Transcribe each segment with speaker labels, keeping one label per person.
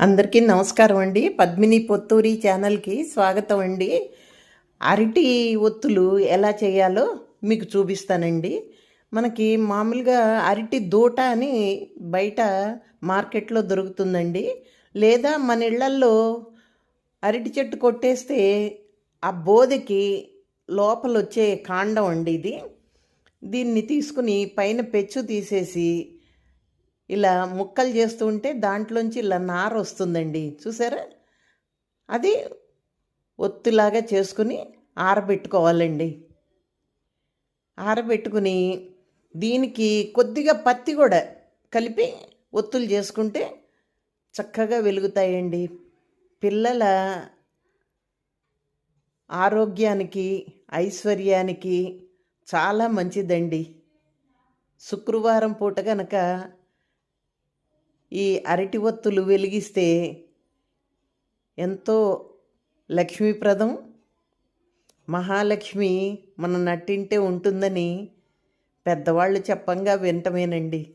Speaker 1: అందరికీ నమస్కారం అండి. పద్మిని పొత్తూరి ఛానల్కి స్వాగతం అండి. అరటి ఒత్తులు ఎలా చేయాలో మీకు చూపిస్తానండి. మనకి మామూలుగా అరటి దూట అని బయట మార్కెట్లో దొరుకుతుందండి. లేదా మన ఇళ్ళల్లో అరటి చెట్టు కొట్టేస్తే ఆ బోదెకి లోపల వచ్చే కాండం అండి ఇది. దీన్ని తీసుకుని పైన పెచ్చు తీసేసి ఇలా ముక్కలు చేస్తూ ఉంటే దాంట్లోంచి ఇలా నార వస్తుందండి. చూసారా? అది ఒత్తులాగా చేసుకుని ఆరబెట్టుకోవాలండి. ఆరబెట్టుకుని దీనికి కొద్దిగా పత్తి కూడా కలిపి ఒత్తులు చేసుకుంటే చక్కగా వెలుగుతాయండి. పిల్లల ఆరోగ్యానికి ఐశ్వర్యానికి చాలా మంచిదండి. శుక్రవారం పూట కనుక ఈ అరటి ఒత్తులు వెలిగిస్తే ఎంతో లక్ష్మీప్రదం. మహాలక్ష్మి మన నట్టింటే ఉంటుందని పెద్దవాళ్ళు చెప్పంగా వింటమేనండి.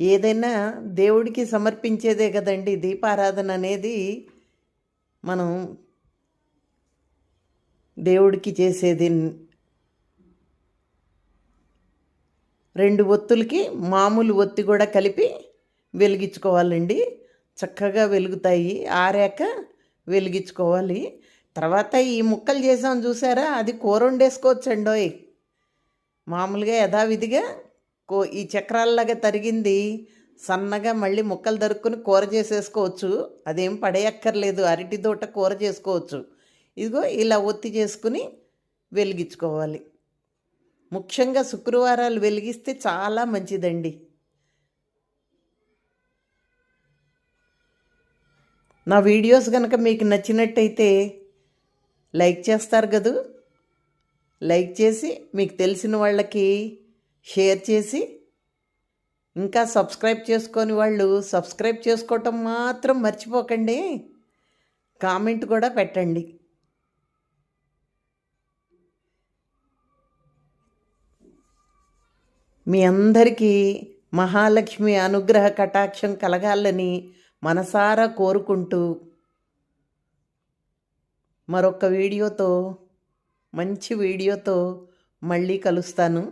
Speaker 1: ఏదైనా దేవుడికి సమర్పించేదే కదండి దీపారాధన అనేది మనం దేవుడికి చేసేది రెండు ఒత్తులకి మామూలు ఒత్తి కూడా కలిపి వెలిగించుకోవాలండి. చక్కగా వెలుగుతాయి. ఆరాక వెలిగించుకోవాలి. తర్వాత ఈ ముక్కలు చేసాం చూసారా? అది కూర వండేసుకోవచ్చండోయ్ మామూలుగా యథావిధిగా కో ఈ చక్రాల్లాగా తరిగింది. సన్నగా మళ్ళీ ముక్కలు దరుక్కుని కూర చేసేసుకోవచ్చు. అదేం పడేయక్కర్లేదు. అరటి దూట కూర చేసుకోవచ్చు. ఇదిగో ఇలా ఒత్తి చేసుకుని వెలిగించుకోవాలి. ముఖ్యంగా శుక్రవారాలు వెలిగిస్తే చాలా మంచిదండి. నా వీడియోస్ కనుక మీకు నచ్చినట్టయితే లైక్ చేస్తారు కదూ. లైక్ చేసి మీకు తెలిసిన వాళ్ళకి షేర్ చేసి ఇంకా సబ్స్క్రైబ్ చేసుకొని వాళ్ళు సబ్స్క్రైబ్ చేసుకోవటం మాత్రం మర్చిపోకండి. కామెంట్ కూడా పెట్టండి. మీ అందరికీ మహాలక్ష్మి అనుగ్రహ కటాక్షం కలగాలని మనసారా కోరుకుంటూ మరొక వీడియోతో మంచి వీడియోతో మళ్ళీ కలుస్తాను.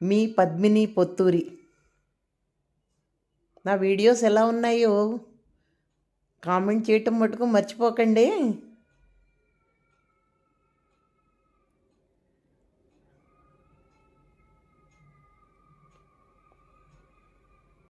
Speaker 1: మీ పద్మిని పొత్తూరి. నా వీడియోస్ ఎలా ఉన్నాయో కామెంట్ చేయటం మటుకు మర్చిపోకండి.